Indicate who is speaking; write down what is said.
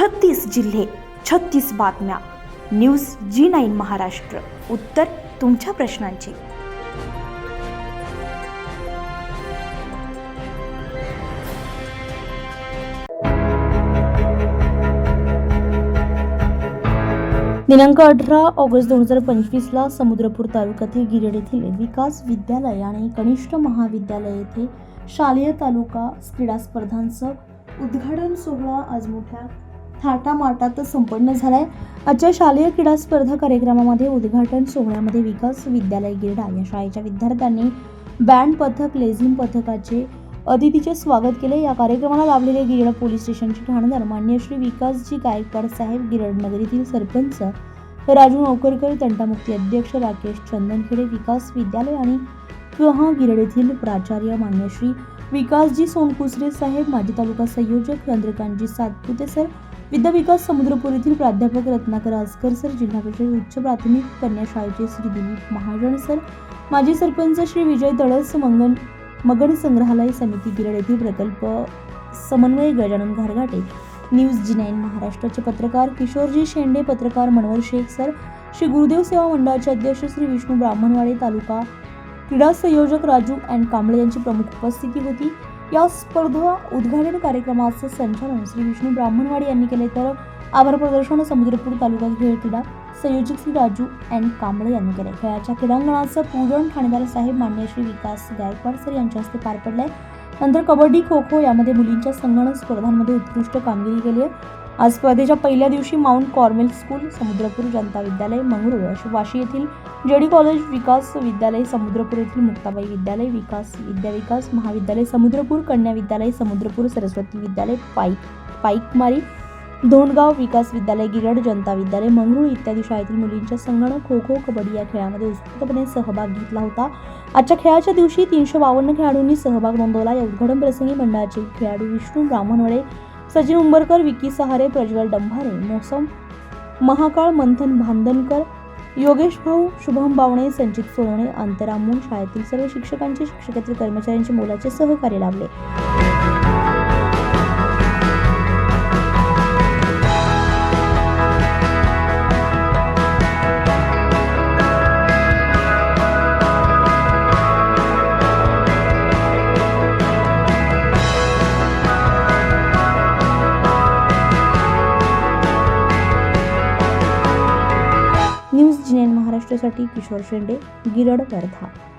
Speaker 1: छत्तीस जिल्हे छत्तीस बातम्या. News G nine Maharashtra. उत्तर तुमच्या प्रश्नांची.
Speaker 2: दिनांक अठरा ऑगस्ट दोन हजार पंचवीसला समुद्रपूर तालुक्यातील गिरड येथील विकास विद्यालय आणि कनिष्ठ महाविद्यालय येथे शालेय तालुका क्रीडा स्पर्धांचं उद्घाटन सोहळा आज मोठ्या थाटामाटात संपन्न झालाय. आजच्या शालेय क्रीडा स्पर्धा कार्यक्रमामध्ये उद्घाटन सोहळ्यामध्ये विकास विद्यालय गिरडा या शाळेच्या विद्यार्थ्यांनी बँड पथक लेझिम पथकाचे अतिथीचे स्वागत केले. या कार्यक्रमाला लाभलेले गिरड पोलीस स्टेशनचे ठाणेदार मान्य श्री विकासजी गायकवाड साहेब गिरड नगरीतील सरपंच राजू नौकरकर तंटामुक्ती अध्यक्ष राकेश चंदनखेडे विकास विद्यालय आणि कहा गिरड येथील प्राचार्य मान्यश्री विकासजी सोनकुसरे साहेब माजी तालुका संयोजक चंद्रकांतजी सातपुते सर विद्या विकास समुद्रपूर येथील प्राध्यापक रत्नाकर आजकर सर जिल्हा परिषद उच्च प्राथमिक कन्या शाळेचे श्री दिलीप महाजन सर माजी सरपंच श्री विजय तळस मंगन मगन संग्रहालय समिती गिरड येथील प्रकल्प समन्वय Gajanan Gharghate news G nine महाराष्ट्राचे पत्रकार किशोरजी शेंडे पत्रकार मनोहर शेख सर श्री गुरुदेव सेवा मंडळाचे अध्यक्ष श्री विष्णू ब्राह्मणवाडे तालुका क्रीडा संयोजक राजू अँड कांबळे यांची प्रमुख उपस्थिती होती. या स्पर्धा उद्घाटन कार्यक्रमाचं संचालन श्री विष्णू ब्राह्मणवाडे यांनी केले. तर आभार प्रदर्शन समुद्रपूर तालुका खेळ क्रीडा संयोजक श्री राजू अँड कांबळे यांनी केले. खेळाच्या क्रीडांगणाचं पूजन ठाणेदार साहेब मान्य श्री विकास गायकवाड सर यांच्या हस्ते पार पडलंय. नंतर कबड्डी खो खो यामध्ये मुलींच्या संगणक स्पर्धांमध्ये उत्कृष्ट कामगिरी केली आहे. आज स्पर्धेच्या पहिल्या दिवशी Mount Carmel school Samudrapur Janata Vidyalaya Mangrul Washi येथील जेडी कॉलेज विकास विद्यालय समुद्रपूर येथील मुक्ताबाई विद्यालय विकास विद्या विकास महाविद्यालय समुद्रपूर कन्या विद्यालय समुद्रपूर सरस्वती विद्यालय पाईक पाईकमारी धोंडगाव विकास विद्यालय गिरड जनता विद्यालय मंगरूळ इत्यादी शाळेतील मुलींच्या संगणक खो खो कबड्डी या खेळामध्ये उत्स्फूर्तपणे सहभाग घेतला होता. आजच्या खेळाच्या दिवशी तीनशे बावन्न खेळाडूंनी सहभाग नोंदवला. या उद्घाटन प्रसंगी मंडळाचे खेळाडू विष्णू ब्राह्मणवडे सचिन उंबरकर विकी सहारे प्रज्वल डंभारे मोसम महाकाळ मंथन भांदनकर योगेश भाऊ शुभम बावणे संचित सोनवणे अंतरामून शाळेतील सर्व शिक्षकांचे शिक्षकेतील कर्मचाऱ्यांचे मोलाचे सहकार्य लाभले. न्यूज महाराष्ट्रासाठी किशोर शेंडे गिरड वर्धा.